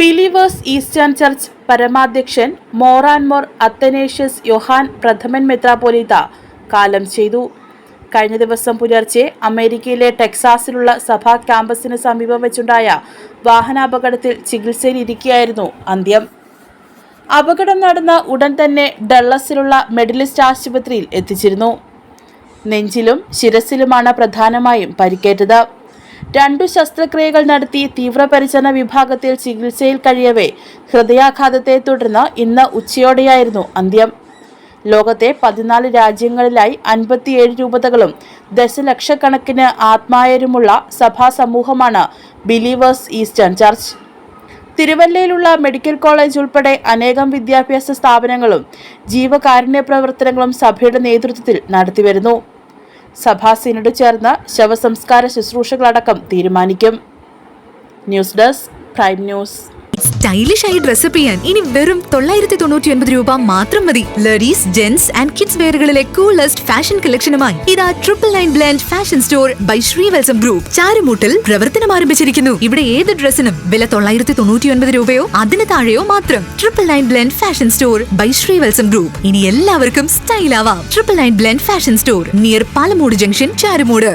Believers eastern church പരമാധ്യക്ഷൻ മോറാൻമോർ അത്തനേഷ്യസ് യൊഹാൻ പ്രഥമൻ മെത്രാപോലീത്ത കാലം ചെയ്തു. കഴിഞ്ഞ ദിവസം പുലർച്ചെ അമേരിക്കയിലെ ടെക്സാസിലുള്ള സഭാ ക്യാമ്പസിന് സമീപം വെച്ചുണ്ടായ വാഹനാപകടത്തിൽ ചികിത്സയിലിരിക്കുകയായിരുന്നു അന്ത്യം. അപകടം നടന്ന ഉടൻ തന്നെ ഡള്ളസിലുള്ള മെഡലിസ്റ്റ് ആശുപത്രിയിൽ എത്തിച്ചിരുന്നു. നെഞ്ചിലും ശിരസിലുമാണ് പ്രധാനമായും പരിക്കേറ്റത്. രണ്ടു ശസ്ത്രക്രിയകൾ നടത്തി തീവ്രപരിചരണ വിഭാഗത്തിൽ ചികിത്സയിൽ കഴിയവേ. ഹൃദയാഘാതത്തെ തുടർന്ന് ഇന്ന് ഉച്ചയോടെയായിരുന്നു അന്ത്യം. ലോകത്തെ പതിനാല് രാജ്യങ്ങളിലായി അൻപത്തിയേഴ് രൂപതകളും ദശലക്ഷക്കണക്കിന് ആത്മായരുമുള്ള സഭാ സമൂഹമാണ് ബിലീവേഴ്സ് ഈസ്റ്റേൺ ചർച്ച്. തിരുവല്ലയിലുള്ള മെഡിക്കൽ കോളേജ് ഉൾപ്പെടെ അനേകം വിദ്യാഭ്യാസ സ്ഥാപനങ്ങളും ജീവകാരുണ്യ പ്രവർത്തനങ്ങളും സഭയുടെ നേതൃത്വത്തിൽ നടത്തിവരുന്നു. സഭാ സിനഡ് ചേർന്ന് ശവസംസ്കാര ശുശ്രൂഷകളടക്കം തീരുമാനിക്കും. News desk prime news. Stylish ആയി ഡ്രസ്സപ്പ് ചെയ്യാൻ ഇനി വെറും തൊള്ളായിരത്തി തൊണ്ണൂറ്റി ഒൻപത് രൂപ മാത്രം മതി. ലേഡീസ് ജെൻസ് ആൻഡ് കിഡ്സ് വെയറുകളിലെ കൂളസ്റ്റ് ഫാഷൻ കളക്ഷനുമായി ഇതാ triple nine brand fashion store by Srivatsam group ചാരുമൂട്ടിൽ പ്രവർത്തനം ആരംഭിച്ചിരിക്കുന്നു. ഇവിടെ ഏത് ഡ്രസ്സിനും വില തൊള്ളായിരത്തി തൊണ്ണൂറ്റി ഒൻപത് രൂപയോ അതിന് താഴെയോ മാത്രം. Triple nine brand fashion store by Srivatsam group ഇനി എല്ലാവർക്കും സ്റ്റൈൽ ആവാം. Triple nine brand fashion store near Palamood junction Charummood.